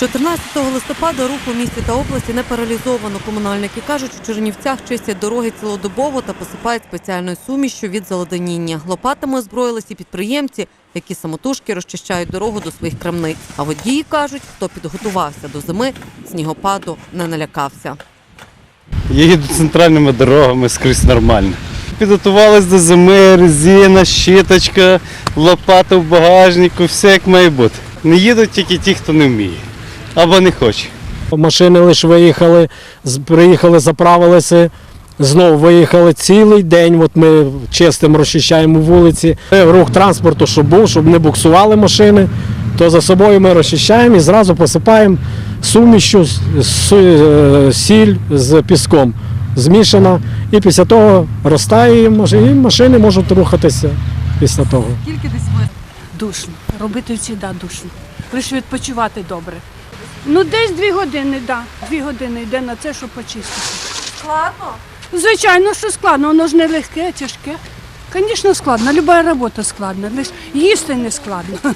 14 листопада рух у місті та області не паралізовано. Комунальники кажуть, у Чернівцях чистять дороги цілодобово та посипають спеціальною сумішшю від заледеніння. Лопатами озброїлися і підприємці, які самотужки розчищають дорогу до своїх крамниць. А водії кажуть, хто підготувався до зими, снігопаду не налякався. Я їду центральними дорогами скрізь нормально. Підготувались до зими, резина, щіточка, лопата в багажнику, все як має бути. Не їдуть тільки ті, хто не вміє або не хоче. Машини лише виїхали, приїхали, заправилися. Знову виїхали цілий день. От ми чистимо, розчищаємо вулиці. Рух транспорту, щоб був, щоб не буксували машини. То за собою ми розчищаємо і зразу посипаємо сумішю, з- з- е, сіль з піском змішана. І після того розтає машини, і машини можуть рухатися після того. Душно. Робити завжди душно. Лише відпочивати добре. Ну, десь дві години, так. Да. Дві години йде на це, щоб почистити. Складно? Звичайно, що складно, воно ж не легке, тяжке. Звісно, складно. Люба робота складна. Лише їсти не складно.